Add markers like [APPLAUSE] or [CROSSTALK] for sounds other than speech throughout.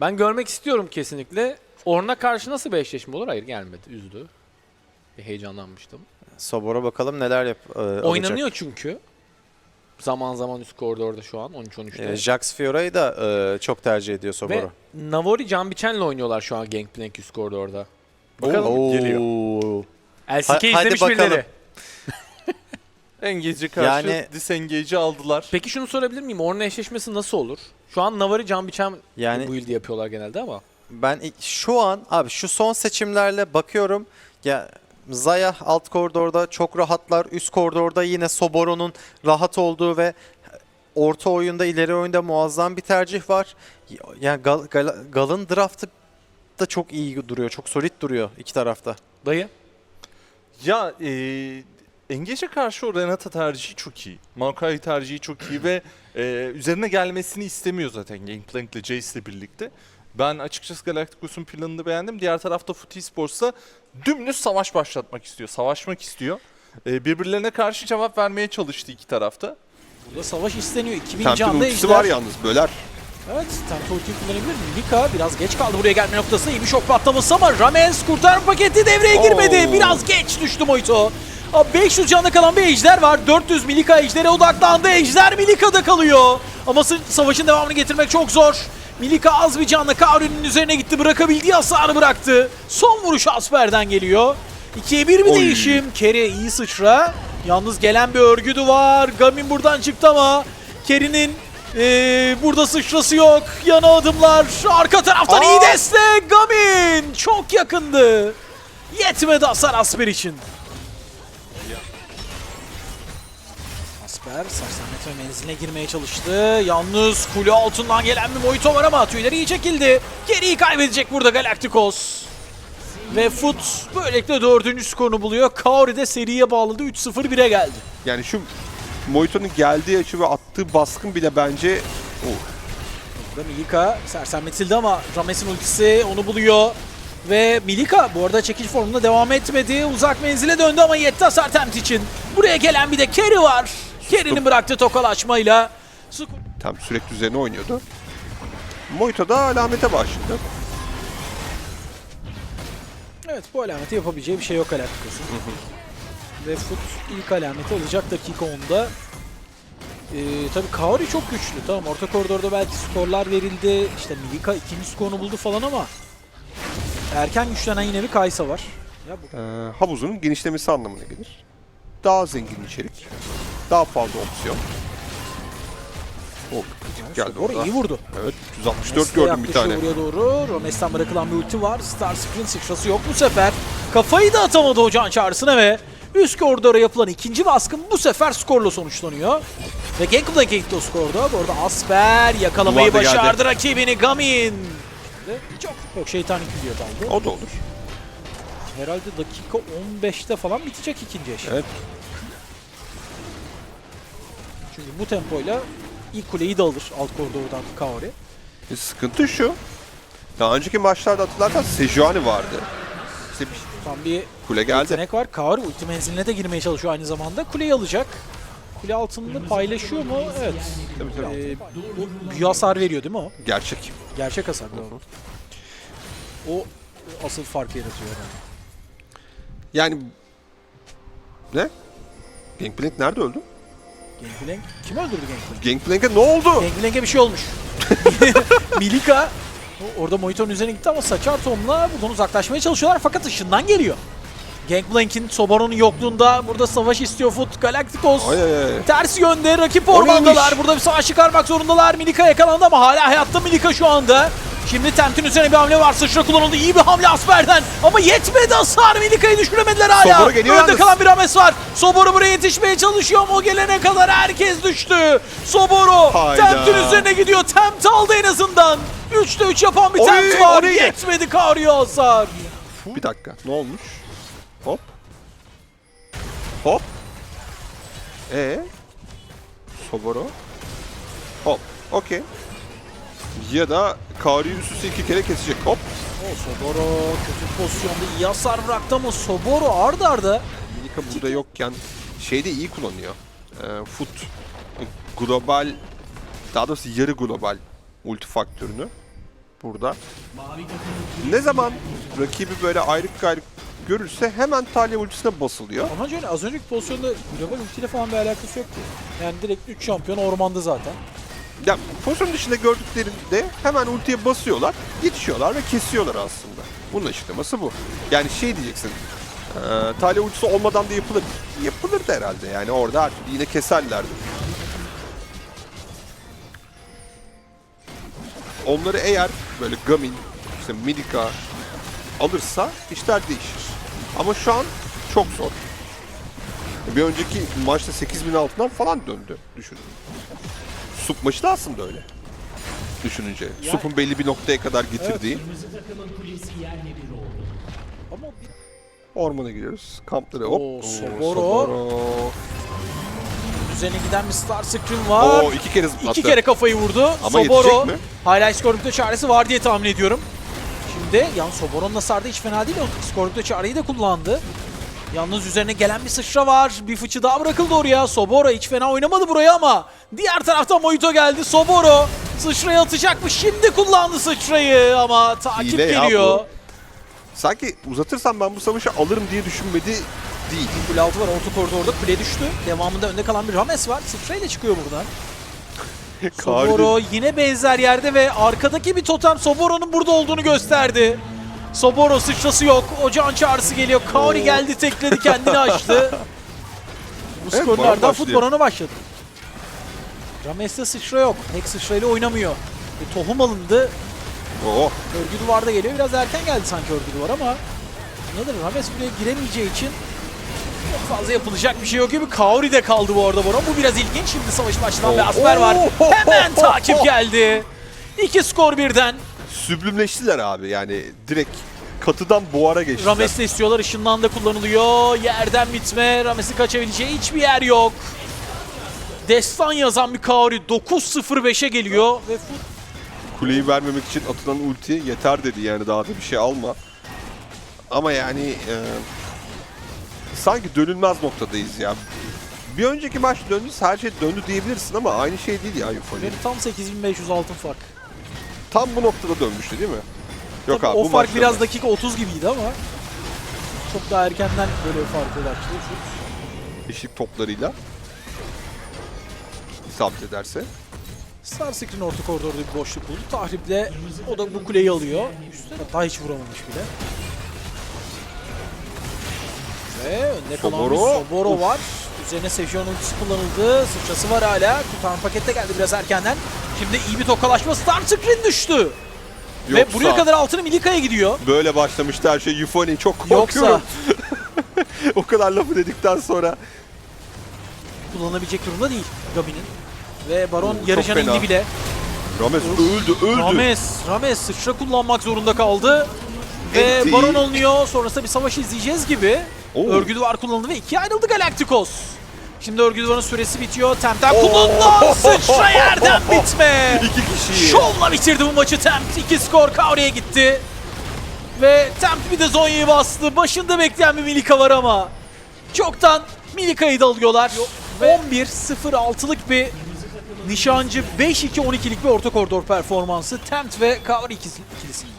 Ben görmek istiyorum kesinlikle. Orn'a karşı nasıl bir eşleşme olur? Hayır gelmedi. Üzdü. Bir heyecanlanmıştım. Sobor'a bakalım neler yap e, alacak. Oynanıyor çünkü. Zaman zaman üst koridorda şu an 13-13'te. E, Jax Fiora'yı da e, çok tercih ediyor Ve Sobor'u. Navori Can Biçen'le oynuyorlar şu an Gangplank üst koridorda. Bakalım. Oo. geliyor. LCK Ha- hadi izlemiş bakalım. birileri. Engage'e karşı Yani- disengage'i aldılar. Peki şunu sorabilir miyim? Orn'la eşleşmesi nasıl olur? Şu an Navari Can Biçen Yani- bu build'i yapıyorlar genelde ama. Ben ilk- şu an abi şu son seçimlerle bakıyorum. Ya Zaya alt koridorda çok rahatlar. Üst koridorda yine Soboro'nun rahat olduğu ve orta oyunda ileri oyunda muazzam bir tercih var. Yani Gal, Gal- Gal'ın draftı da çok iyi duruyor. Çok solid duruyor iki tarafta. Dayı. Ya e, Engage'e karşı o Renata tercihi çok iyi. Maokai tercihi çok iyi ve e, üzerine gelmesini istemiyor zaten Gangplank ile Jace ile birlikte. Ben açıkçası Galacticos'un planını beğendim. Diğer tarafta Foot Esports'a dümdüz savaş başlatmak istiyor. Savaşmak istiyor. E, birbirlerine karşı cevap vermeye çalıştı iki tarafta. Burada savaş isteniyor. 2000 Tempin canda ultisi ejder. var yalnız böler. Evet, Tempo ultiyi kullanabilir mi? Mika biraz geç kaldı buraya gelme noktasında. İyi bir şok patlaması ama Ramens kurtarma paketi devreye girmedi. Oo. Biraz geç düştü Moito. Abi 500 canlı kalan bir ejder var. 400 Milika ejdere odaklandı. Ejder Milika'da kalıyor. Ama savaşın devamını getirmek çok zor. Milika az bir canla Kaori'nin üzerine gitti. Bırakabildiği hasarı bıraktı. Son vuruş Asper'den geliyor. 2'ye 1 bir Oy. değişim. Kere iyi sıçra. Yalnız gelen bir örgüdü var. Gamin buradan çıktı ama Kerry'nin ee, burada sıçrası yok. Yana adımlar. Arka taraftan iyi destek. Gamin çok yakındı. Yetmedi hasar Asper için. Asper sersamet ve menziline girmeye çalıştı. Yalnız kule altından gelen bir Moito var ama tüyleri iyi çekildi. Geriyi kaybedecek burada Galacticos. Ve Foot böylelikle dördüncü skorunu buluyor. Kaori de seriye bağladı. 3-0-1'e geldi. Yani şu Moito'nun geldiği açı ve attığı baskın bile bence o Burada Milika sersemletildi ama Rames'in ultisi onu buluyor. Ve Milika bu arada çekiş formunda devam etmedi. Uzak menzile döndü ama yetti hasar için. Buraya gelen bir de Kerry var. Kerry'nin bıraktığı tokalaşmayla. tam sürekli üzerine oynuyordu. Moito da alamete başladı. Evet bu alameti yapabileceği bir şey yok Galacticos'un. Ve Foot ilk alameti alacak dakika 10'da. Ee, tabii Kaori çok güçlü. Tamam orta koridorda belki skorlar verildi. İşte Milika ikinci skorunu buldu falan ama erken güçlenen yine bir Kaysa var. Ya bu Ee, havuzunun genişlemesi anlamına gelir. Daha zengin içerik. Daha fazla opsiyon. O kritik geldi orada. iyi vurdu. Evet 164 Mesle gördüm bir tane. Buraya doğru. Romes'ten bırakılan bir ulti var. Star Sprint sıçrası yok bu sefer. Kafayı da atamadı o can çağrısına ve üst koridora yapılan ikinci baskın bu sefer skorla sonuçlanıyor. Ve Gangplank gitti o skorda. Bu arada Asper yakalamayı Duvar da geldi. başardı rakibini Gamin. Çok yok şeytan gidiyor kaldı. O da olur. Herhalde dakika 15'te falan bitecek ikinci eşit. Evet. Çünkü bu tempoyla ilk kuleyi de alır alt koridordan Kaori. E, sıkıntı şu. Daha önceki maçlarda hatırlarsan Sejuani vardı. İşte bir Tam bir kule geldi. Yetenek var. Kaori ulti menziline de girmeye çalışıyor aynı zamanda. Kuleyi alacak. Kule altında paylaşıyor mu? Evet. Tabii, tabii. Ee, bu büyü hasar veriyor değil mi o? Gerçek. Gerçek hasar doğru. O asıl farkı yaratıyor herhalde. Yani ne? Gangplank nerede öldü? Gangplank. Kim öldürdü Gangplank? Gangplank'e ne oldu? Gangplank'e bir şey olmuş. [LAUGHS] Milika orada Moito'nun üzerine gitti ama saçar Tom'la buradan uzaklaşmaya çalışıyorlar fakat ışından geliyor. Gangplank'in Sobaro'nun yokluğunda burada savaş istiyor Foot Galacticos. Ay ay ay. Ters yönde rakip ormandalar. Burada bir savaş çıkarmak zorundalar. Milika yakalandı ama hala hayatta Milika şu anda. Şimdi Temp'in üzerine bir hamle var. Sıçra kullanıldı. İyi bir hamle Asper'den. Ama yetmedi hasar. Milika'yı düşüremediler hala. Geliyor Önde yalnız. kalan bir Rames var. Soboro buraya yetişmeye çalışıyor ama o gelene kadar herkes düştü. Soboro Hayda. Temp'in üzerine gidiyor. Temp aldı en azından. 3'te 3 yapan bir Oy, var. oraya. Yetmedi Kario hasar. Bir dakika. Ne olmuş? Hop. Hop. E Soboro. Hop. Okey. Ya da Kari üst üste iki kere kesecek. Hop. O Soboro kötü pozisyonda iyi hasar bıraktı ama Soboro arda arda Milika burada yokken şeyde iyi kullanıyor. Ee, foot global daha doğrusu yarı global ulti faktörünü. burada. Ne zaman rakibi böyle ayrık gayrık görürse hemen Talya ultisine basılıyor. Ama şöyle az önceki pozisyonda global ultiyle falan bir alakası yoktu. Yani direkt 3 şampiyon ormanda zaten. Ya pozisyon dışında gördüklerinde hemen ultiye basıyorlar, yetişiyorlar ve kesiyorlar aslında. Bunun açıklaması bu. Yani şey diyeceksin, e, Talya ultisi olmadan da yapılır. Yapılırdı herhalde yani orada her yine keserlerdi. Onları eğer böyle Gamin, işte Milika alırsa işler değişir. Ama şu an çok zor. Bir önceki maçta 8000 altından falan döndü düşünün. Sup maçı da aslında öyle. Düşününce. Sup'un belli bir noktaya kadar getirdiği. Ama Ormana giriyoruz. Kamplara hop. Oo, Soboro. üzerine giden bir Star Screen var. Oo iki kere zıplattı. İki kere kafayı vurdu. Ama Soboro. yetecek mi? Hala Scorpion'da çaresi var diye tahmin ediyorum. Şimdi yan Soboro'nun hasarı da hiç fena değil. O Scorpion'da çareyi de kullandı. Yalnız üzerine gelen bir sıçra var. Bir fıçı daha bırakıldı oraya. Soboro hiç fena oynamadı buraya ama diğer taraftan Mojito geldi. Soboro sıçrayı atacak mı? Şimdi kullandı sıçrayı ama takip Hile geliyor. Sanki uzatırsam ben bu savaşı alırım diye düşünmedi değil. Kule altı var. Orta koridorda kule düştü. Devamında önde kalan bir Rames var. Sıçrayla çıkıyor buradan. [LAUGHS] Soboro yine benzer yerde ve arkadaki bir totem Soboro'nun burada olduğunu gösterdi. Soboro sıçrası yok. Ocağın çağrısı geliyor. Kaori geldi tekledi kendini açtı. [LAUGHS] Bu Evet, skorlardan Baron fut başlıyor. baronu başladı. Rames'te sıçra yok. Tek sıçrayla oynamıyor. Bir tohum alındı. Oo. Örgü duvarda geliyor. Biraz erken geldi sanki örgü duvar ama nedir Rames buraya giremeyeceği için çok fazla yapılacak bir şey yok gibi. Kaori de kaldı bu arada Baron. Bu biraz ilginç. Şimdi savaş başlayan bir Oo. Asper var. [LAUGHS] Hemen takip geldi. İki skor birden. Süblümleştiler abi yani direkt katıdan buhara geçtiler. Rames'te istiyorlar. Işından da kullanılıyor. Yerden bitme. Rames'in kaçabileceği hiçbir yer yok. Destan yazan bir Kaori 9-0-5'e geliyor ve Kuleyi vermemek için atılan ulti yeter dedi yani daha da bir şey alma. Ama yani e, sanki dönülmez noktadayız ya. Bir önceki maç döndü, her şey döndü diyebilirsin ama aynı şey değil ya. Benim tam 8500 altın fark. Tam bu noktada dönmüştü değil mi? Yok Tabii abi o bu fark biraz da. dakika 30 gibiydi ama çok daha erkenden böyle bir fark yol açtı. Eşlik toplarıyla isabet ederse. Star Screen orta koridorda bir boşluk buldu. Tahriple o da bu kuleyi alıyor. Üstüne hatta hiç vuramamış bile. Ve önde kalan bir Soboro. Soboro Uf. var. Üzerine Sejon ultisi kullanıldı. Sıçrası var hala. Kurtaran pakette geldi biraz erkenden. Şimdi iyi bir tokalaşma. Star Screen düştü. Ve Yoksa buraya kadar altını Milika'ya gidiyor. böyle başlamıştı her şey. Euphony çok korkuyorum. Yoksa [LAUGHS] o kadar lafı dedikten sonra. kullanabilecek durumda değil Gabi'nin. Ve Baron Oo, fena. indi bile. Rames öldü öldü. Rames, Rames sıçra kullanmak zorunda kaldı. Ve. Baron alınıyor. Sonrasında bir savaş izleyeceğiz gibi. Oo. Örgü duvar kullanıldı ve ikiye ayrıldı Galacticos. Şimdi örgü duvarın süresi bitiyor. Temtem kullanılan sıçra yerden [LAUGHS] bitme. İki kişi. Şovla bitirdi bu maçı Tempt. İki skor Kaori'ye gitti. Ve Tempt bir de Zonya'yı bastı. Başında bekleyen bir Milika var ama. Çoktan Milika'yı da alıyorlar. 11-0-6'lık bir nişancı 5-2-12'lik bir orta koridor performansı. Tempt ve ikisi- ikilisinin.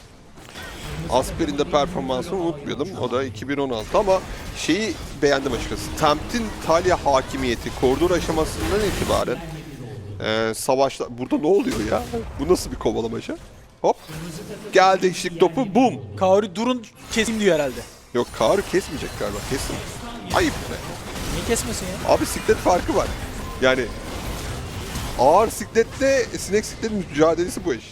Asper'in de performansını unutmayalım. O da 2016 ama şeyi beğendim açıkçası. Tempt'in Talya hakimiyeti koridor aşamasından itibaren eee savaşta... Burada ne oluyor ya? Bu nasıl bir kovalamaca? Hop. Geldi eşlik topu. Boom. Kaori durun keseyim diyor herhalde. Yok Kaar'ı kesmeyecek galiba. Kesin. Ayıp be. Niye kesmesin ya? Abi siklet farkı var. Yani ağır sikletle sinek sikletin mücadelesi bu eşya.